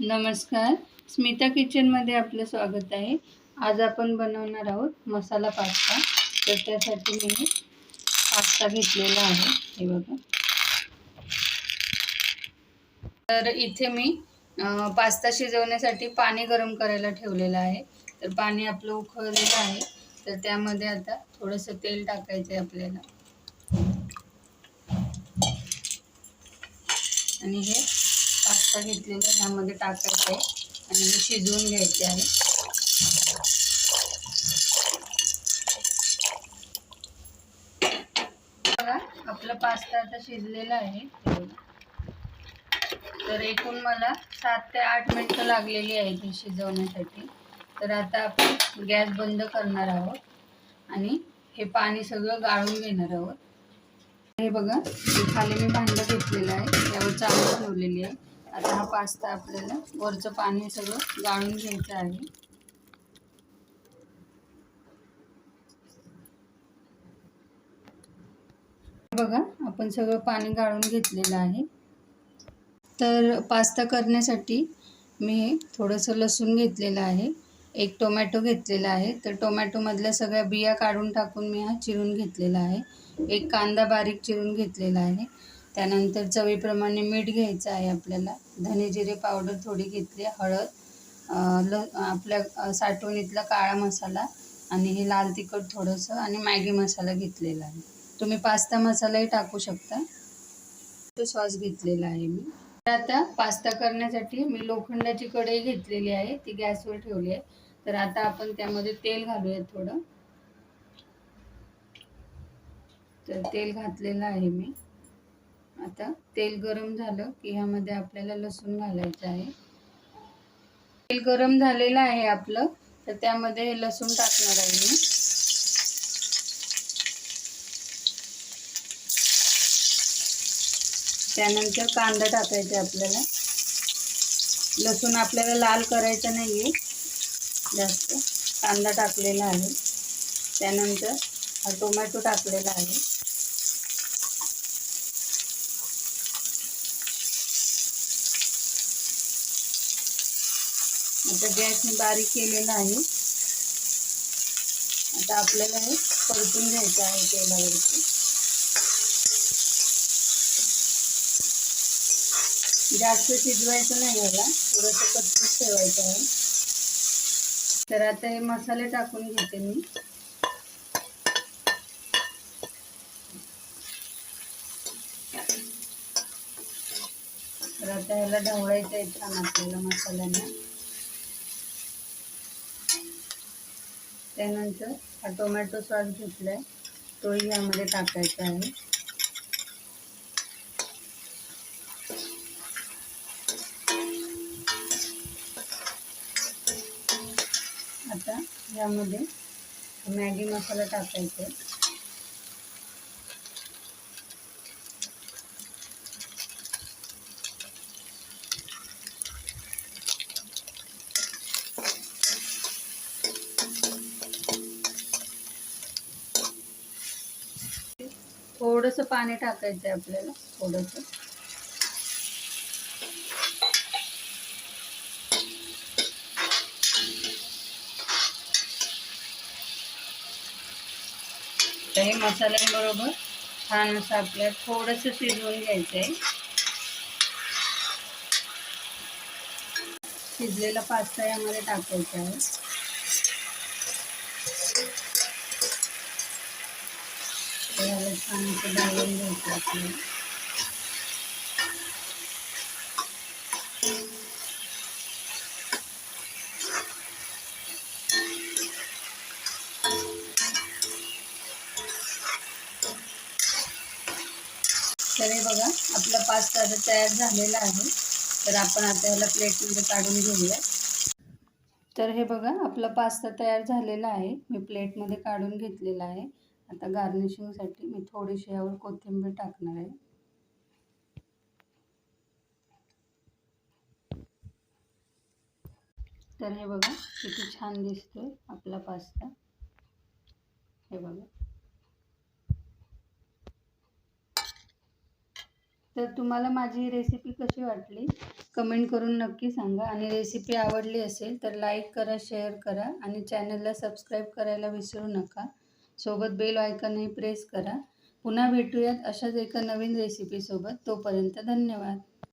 नमस्कार. स्मिता किचनमध्ये आपलं स्वागत आहे. आज आपण बनवणार आहोत मसाला पास्ता. तर त्यासाठी मी पास्ता घेतलेला आहे. हे बघा. तर इथे मी पास्ता शिजवण्यासाठी पाणी गरम करायला ठेवलेलं आहे. तर पाणी आपलं उखळलेलं आहे. तर त्यामध्ये आता थोडंसं तेल टाकायचं आहे आपल्याला. आणि हे पास्ता घेतलेला ह्यामध्ये टाकायचं आहे आणि हे शिजवून घ्यायचे आहे. बघा आपला पास्ता आता शिजलेला आहे. तर एकूण मला सात ते आठ मिनटं लागलेली आहे ती शिजवण्यासाठी. तर आता आपण गॅस बंद करणार आहोत. आणि हे पाणी सगळं गाळून घेणार आहोत. हे बघा खाली मी भांडं घेतलेलं आहे. त्यावर चालू ठेवलेली आहे. आता हा पास्ता आपल्याला वरचं पाणी सगळं गाळून घ्यायचं आहे. बघा आपण सगळं पाणी गाळून घेतलेलं आहे. तर पास्ता करण्यासाठी मी थोडंसं लसूण घेतलेलं आहे एक टोमॅटो घेतलेला आहे. तर टोमॅटोमधल्या सगळ्या बिया काढून टाकून मी हा चिरून घेतलेला आहे. एक कांदा बारीक चिरून घेतलेला आहे. त्यानंतर चवीप्रमाणे मीठ घ्यायचं आहे आपल्याला. धने जिरे पावडर थोडी घेतली हळद ल आपल्या साठवणीतला काळा मसाला आणि हे लाल तिखट थोडंसं आणि मॅगी मसाला घेतलेला आहे. तुम्ही पास्ता मसालाही टाकू शकता. तो सॉस घेतलेला आहे मी. तर आता पास्ता करण्यासाठी मी लोखंडाची कढई घेतलेली आहे. ती गॅसवर ठेवली आहे. तर आता आपण त्यामध्ये तेल घालूया थोडं. तर तेल घातलेलं आहे मी. आता तेल गरम झालं की ह्यामध्ये आपल्याला लसूण घालायचं आहे. तेल गरम झालेलं आहे आपलं तर त्यामध्ये हे लसूण टाकणार आहे मी. त्यानंतर कांदा टाकायचा आहे आपल्याला. लसूण आपल्याला लाल करायचा नाही आहे जास्त कांदा टाकलेला आहे. त्यानंतर हा टोमॅटो टाकलेला आहे. आता गॅस मी बारीक केलेला आहे. आता आपल्याला हे परतून घ्यायचं आहे तेलावरती. जास्त शिजवायचं नाही याला थोडंसं कच्चच ठेवायचं आहे. तर आता हे मसाले टाकून घेते मी. तर आता ह्याला ढवळायचं आहे छान आपल्याला मसाल्यांना. त्यानंतर हा टोमॅटो सॉस घेतला आहे तोही यामध्ये टाकायचा आहे. आता यामध्ये मॅगी मसाला टाकायचा आहे. थोडंसं पाणी टाकायचं आहे आपल्याला थोडंसं. हे मसाल्यांबरोबर छान असं आपल्याला थोडंसं शिजवून घ्यायचं आहे शिजलेला पास्ता यामध्ये टाकायचा आहे. आणि डाळून घ्यायचं आपल्याला तर हे बघा आपला पास्ता आता तयार झालेला आहे. तर आपण आता याला प्लेटमध्ये काढून घेऊया. तर हे बघा आपला पास्ता तयार झालेला आहे. मी प्लेटमध्ये काढून घेतलेला आहे. आता गार्निशिंगसाठी मी थोडीशी यावर कोथिंबीर टाकणार आहे. तर हे बघा किती छान दिसतोय आपला पास्ता. हे बघा. तर तुम्हाला माझी रेसिपी कशी वाटली? कमेंट करून नक्की सांगा. आणि रेसिपी आवडली असेल तर लाईक करा शेअर करा. आणि चॅनलला सबस्क्राईब करायला विसरू नका. सोबत बेल आयकनही प्रेस करा. पुन्हा भेटूयात अशाच एका नवीन रेसिपीसोबत तोपर्यंत धन्यवाद.